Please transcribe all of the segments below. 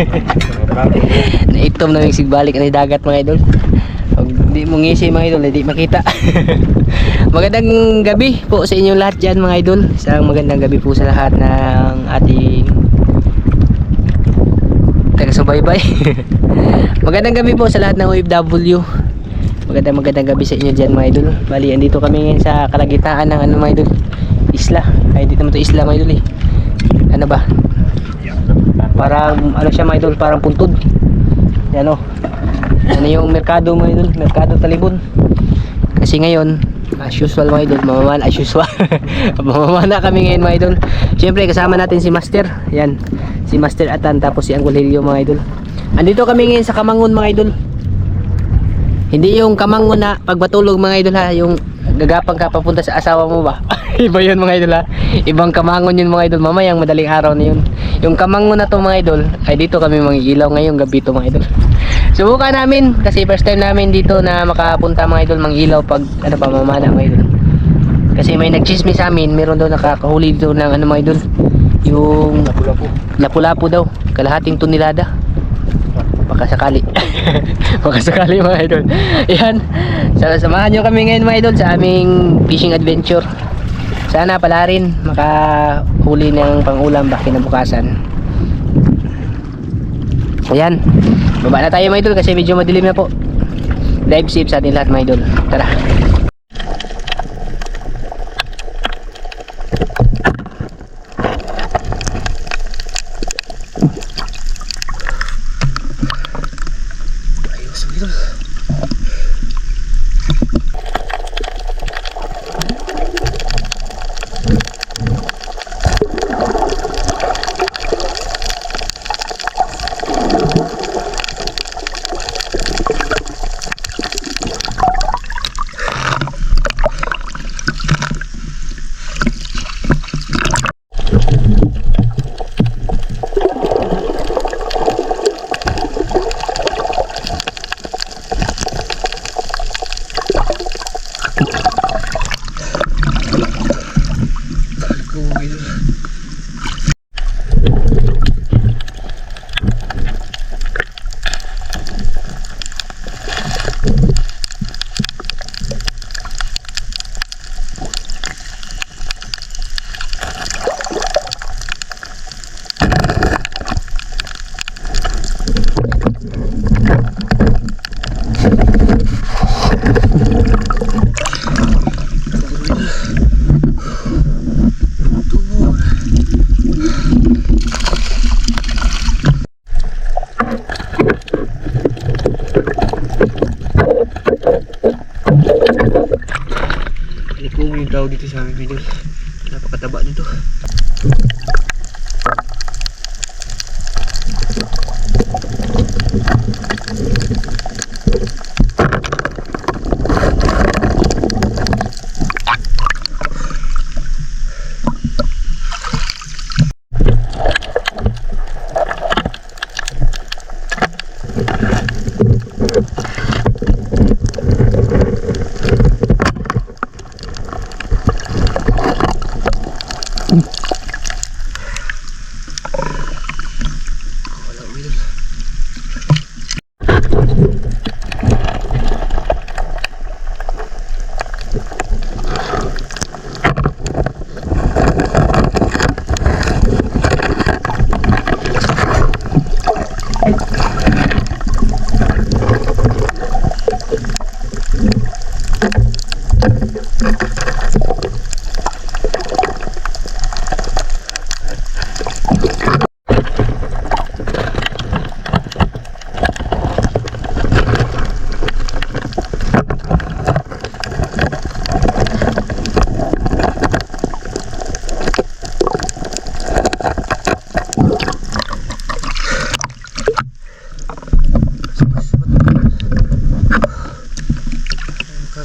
Naitom na yung sigbalik na dagat mga idol. Pag di mo ngisi mga idol, hindi makita. magandang gabi po sa inyong lahat dyan mga idol. Isang magandang gabi po sa lahat ng ating taga-subaybay. magandang gabi po sa lahat ng OFW. Magandang magandang gabi sa inyo dyan mga idol. Bali, andito kami ngayon sa kalagitaan ng ano mga idol. Isla. Ay, dito naman to isla mga idol eh. Ano ba? Parang ano siya mga idol, parang puntod. Yan o. Ano yung merkado mga idol, merkado talibon. Kasi ngayon, as usual mga idol, mamamana as usual. mamamana kami ngayon mga idol. Siyempre kasama natin si Master. Yan. Si Master Atan tapos si Angulilio mga idol. Andito kami ngayon sa Kamangun mga idol. Hindi yung kamangon na pagbatulog mga idol ha, yung gagapang ka papunta sa asawa mo ba? Iba yun mga idol ha. Ibang kamangon yun mga idol, mamayang madaling araw na yun. Yung kamangon na to mga idol, ay dito kami mangigilaw ngayong gabi to mga idol. Subukan namin kasi first time namin dito na makapunta mga idol mangilaw pag ano pa mamana mga idol. Kasi may nagchismis sa amin, meron daw nakakahuli dito ng ano mga idol. Yung Lapu-lapu. lapu-lapu daw, kalahating tonelada. Baka sakali. Baka sakali mga idol. Yan. Sa samahan nyo kami ngayon mga idol sa aming fishing adventure. Sana pala rin makahuli ng pangulam ba kinabukasan. Ayan. Baba na tayo mga idol kasi medyo madilim na po. Dive safe sa atin lahat mga idol. Tara. Dito sa aming idol. Napakataba nito.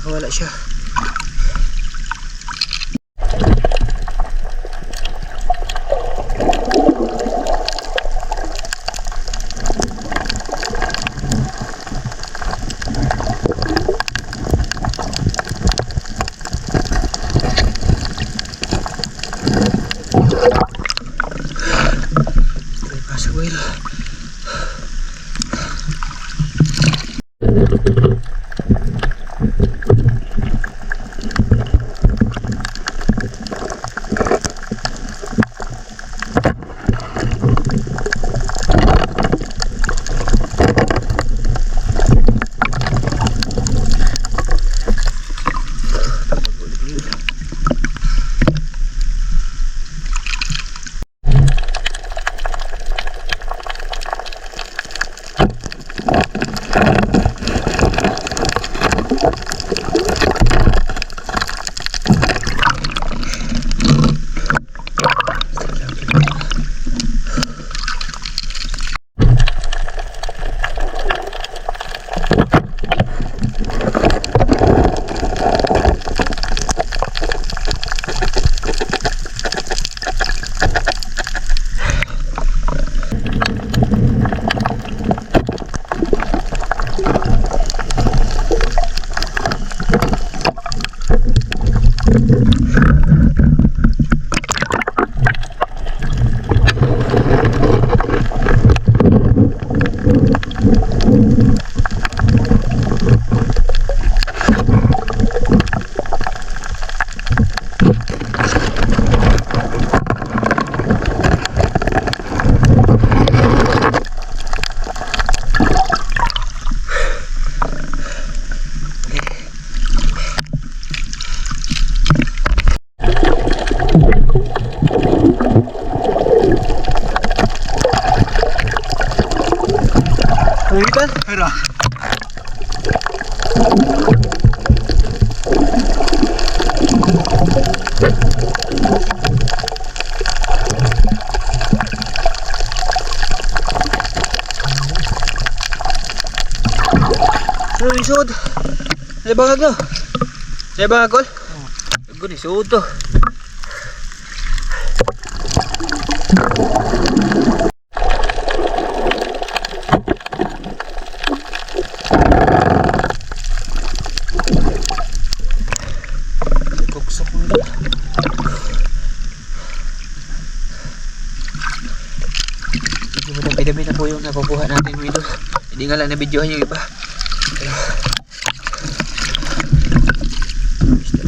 nakawala siya Ano ba agol? Ano ba agol? Agol ni suod to. Kuksok mo ito. Hindi mo lang binabi na po yung nakukuha natin mo ito. Hindi nga lang na-videohan yung iba. Okay,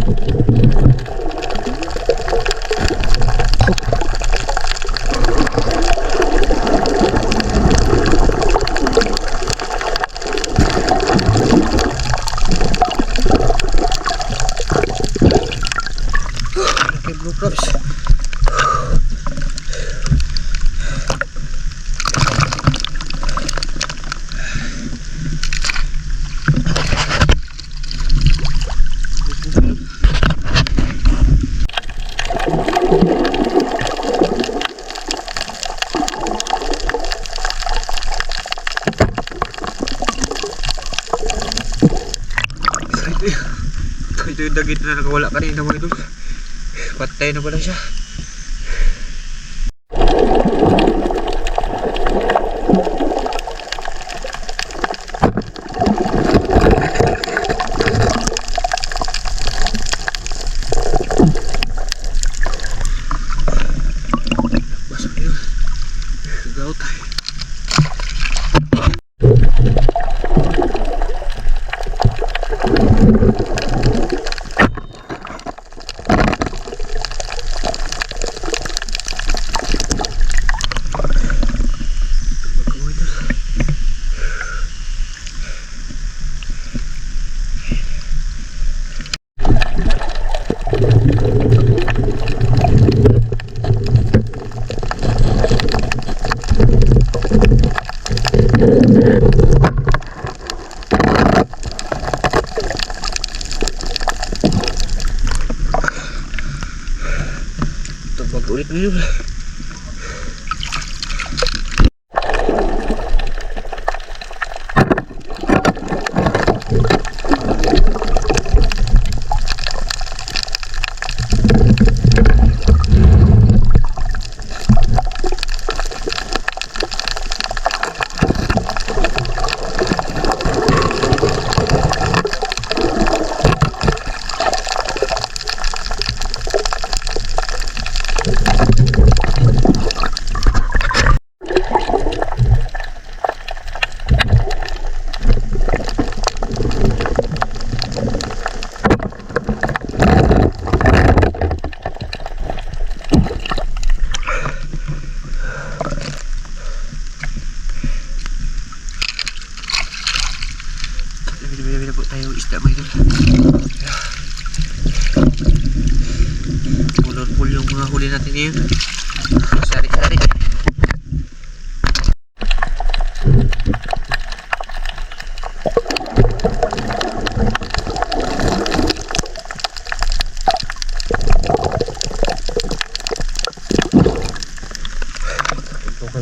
blue props. Ito yung dagit na nakawala kanina mga idol. Patay na pala siya.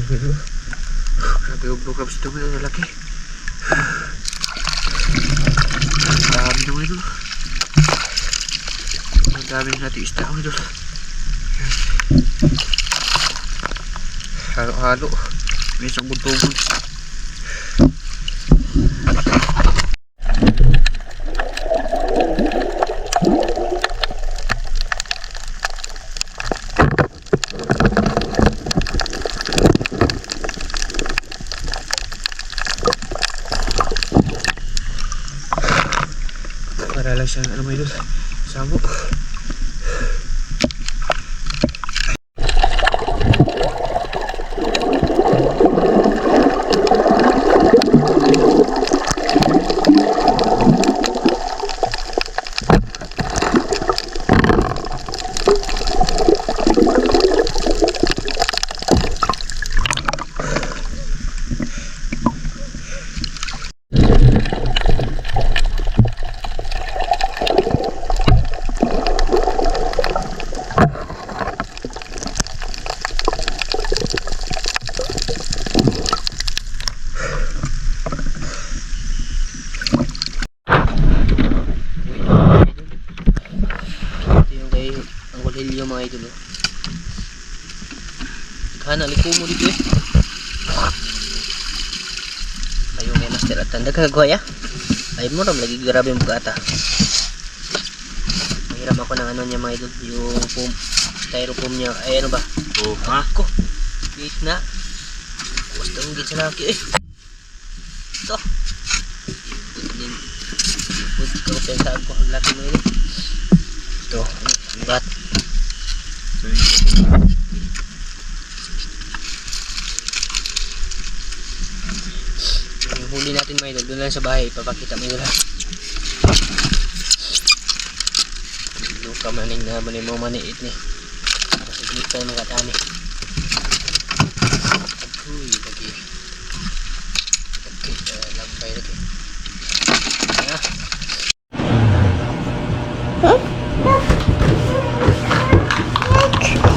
Grabe yung blue crabs dito mga lalaki. Ang dami naman ito. Ang dami na natin isda mga ito. Halo-halo. May isang buntugon. Para siyang ano mga idol. Sabo. Ito yung kay ang kulilyo mga idol. oh. Kana liko mo dito eh. Ayo kay master at tanda ka ya. Ay mo ram lagi grabe mo gata. Mahiram ako ng ano niya mga idol, yung foam, styrofoam niya. Ay ano ba? Oh, ha? Ko. Wait na. Basta hindi sa laki eh. Ito. Put ko pensa ko ang laki mo ini. Ito. Ang gat. Yung huli natin mga idol, doon lang sa bahay, papakita mo yun ha. Doon ka maning na maning mo maniit ni. Kasi dito tayo nakatani. Uy, lagi. Okay, uh, lambay lagi. Ah.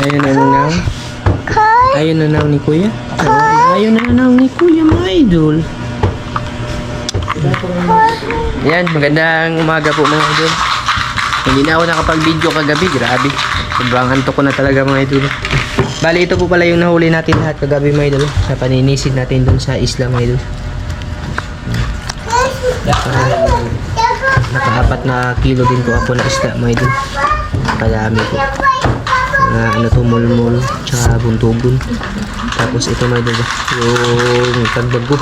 Ayun na nanaw. Ayun na nanaw ni kuya. Ayun na nanaw ni kuya, mga idol. Yan, magandang umaga po mga idol. Hindi na ako nakapag-video kagabi, grabe. Sobrang antok ko na talaga mga idol. Bali, ito po pala yung nahuli natin lahat kagabi mga idol. Sa paninisid natin dun sa isla mga idol. Nakaapat na kilo din po ako na isda mga idol. Kadami po. Mga ano to, mulmul, tsaka buntugon. Tapos ito mga idol, yung tagbago.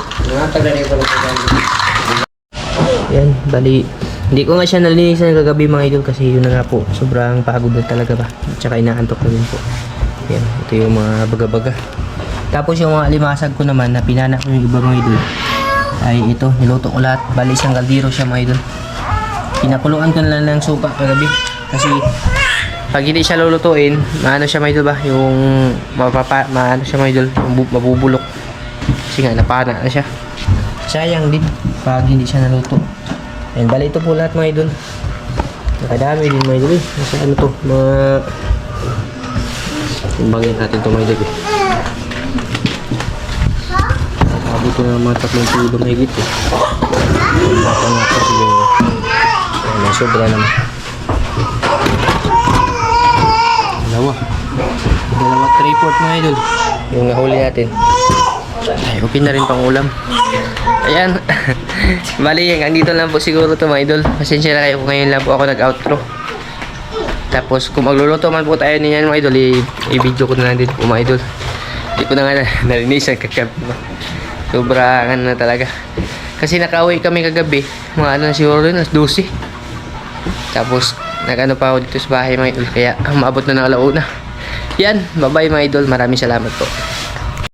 Yan, bali. Hindi ko nga siya nalinisan kagabi mga idol kasi yun na nga po. Sobrang pagod na talaga ba. Tsaka inaantok na din po. Yan, ito yung mga baga-baga. Tapos yung mga limasag ko naman na pinana ko yung iba mga idol. Ay ito, niluto ko lahat. Bali isang kaldero siya mga idol. Pinakuluan ko na lang ng suka kagabi. Kasi pag hindi siya lulutuin, maano siya idol ba? Yung mapapa, maano siya mga idol, mabubulok. Kasi nga, napana na siya. Sayang din pag hindi siya naluto. Ayan, bali ito po lahat mga idol. Nakadami din mga idol eh. Nasa ano to, mga... Timbangin natin ito mga idol eh. Abot ko na mga tatlong kilo mahigit eh. Baka nga po siguro. May sobra naman. Dalawa. Dalawa tripod mga idol. Yung nahuli natin. Ay, okay na rin pang ulam. Ayan. Bali, hanggang dito lang po siguro to mga idol. Pasensya na kayo kung ngayon lang po ako nag-outro. Tapos, kung magluluto man po tayo niyan mga idol, i-video ko na lang din po mga idol. Hindi ko na nga na- nalinisan kagabi. Sobrang ano na talaga. Kasi nakauwi kami kagabi. Mga ano siguro rin, alas 12. Tapos, nag-ano pa ako dito sa bahay mga idol. Kaya, maabot na ng alauna. Yan, bye-bye mga idol. Maraming salamat po.